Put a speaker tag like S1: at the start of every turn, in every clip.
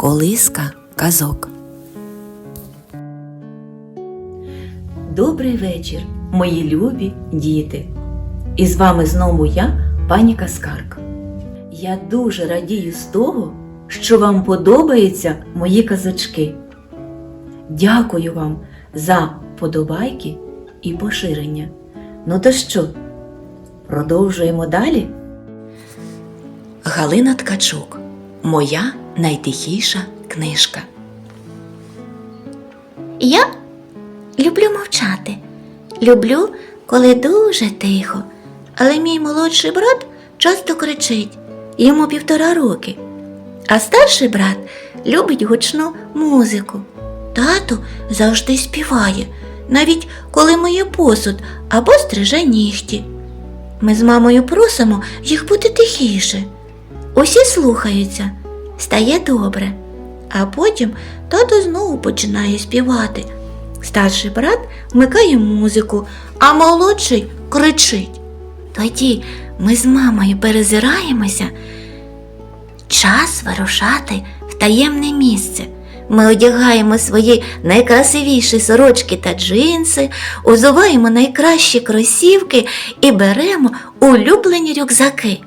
S1: Колиска казок.
S2: Добрий вечір, мої любі діти. І з вами знову я, пані Каскарка. Я дуже радію з того, що вам подобаються мої казочки. Дякую вам за подобайки і поширення. Ну то що, продовжуємо далі?
S1: Галина Ткачук. Моя найтихіша книжка.
S3: Я люблю мовчати. Люблю, коли дуже тихо. Але мій молодший брат часто кричить, йому півтора роки. А старший брат любить гучну музику. Тато завжди співає, навіть коли миє посуд або стриже нігті. Ми з мамою просимо їх бути тихіше. Усі слухаються, стає добре. А потім тато знову починає співати. Старший брат вмикає музику, а молодший кричить. Тоді ми з мамою перезираємося. Час вирушати в таємне місце. Ми одягаємо свої найкрасивіші сорочки та джинси, узуваємо найкращі кросівки і беремо улюблені рюкзаки.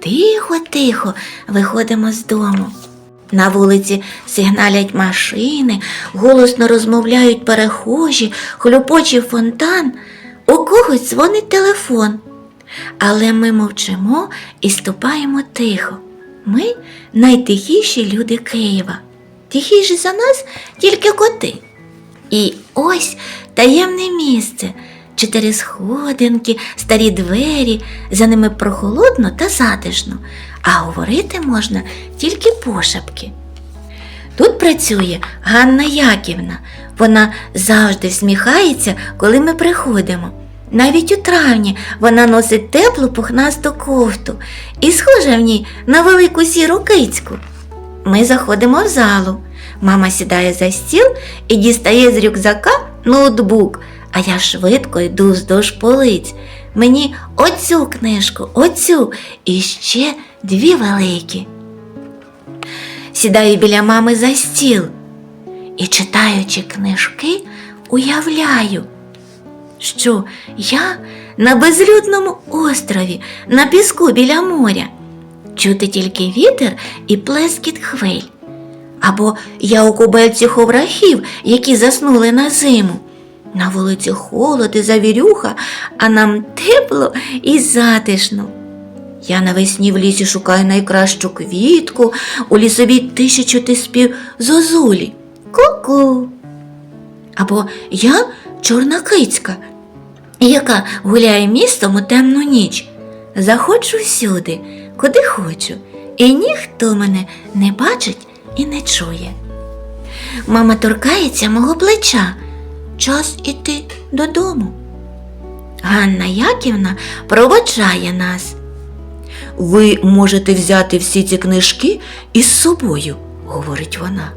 S3: Тихо, тихо виходимо з дому. На вулиці сигналять машини, голосно розмовляють перехожі, хлюпоче фонтан, у когось дзвонить телефон. Але ми мовчимо і ступаємо тихо. Ми найтихіші люди Києва. Тихіші за нас тільки коти. І ось таємне місце, чотири сходинки, старі двері, за ними прохолодно та затишно, а говорити можна тільки пошепки. Тут працює Ганна Яківна. Вона завжди всміхається, коли ми приходимо. Навіть у травні вона носить теплу пухнасту кофту і схожа в ній на велику сіру кицьку. Ми заходимо в залу. Мама сідає за стіл і дістає з рюкзака ноутбук, а я швидко йду вздовж полиць. Мені оцю книжку, оцю і ще дві великі. Сідаю біля мами за стіл і, читаючи книжки, уявляю, що я на безлюдному острові, на піску біля моря, чути тільки вітер і плескіт хвиль. Або я у кубельці ховрахів, які заснули на зиму. На вулиці холод і завірюха, а нам тепло і затишно. Я навесні в лісі шукаю найкращу квітку, у лісовій тисячу спів зозулі. Ку-ку. Або я чорна кицька, яка гуляє містом у темну ніч. Заходжу всюди, куди хочу, і ніхто мене не бачить і не чує. Мама торкається мого плеча. Час іти додому. Ганна Яківна проводжає нас. Ви можете взяти всі ці книжки із собою, говорить вона.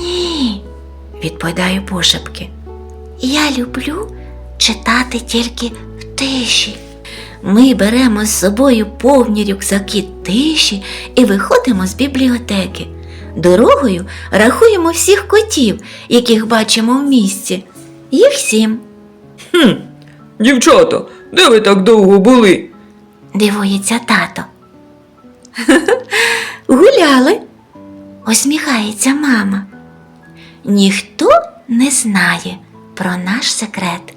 S3: Ні, відповідаю пошепки. Я люблю читати тільки в тиші. Ми беремо з собою повні рюкзаки тиші і виходимо з бібліотеки. Дорогою рахуємо всіх котів, яких бачимо в місті. Їх сім.
S4: Хм, дівчата, де ви так довго були?
S3: дивується тато. Гуляли, усміхається мама. Ніхто не знає про наш секрет.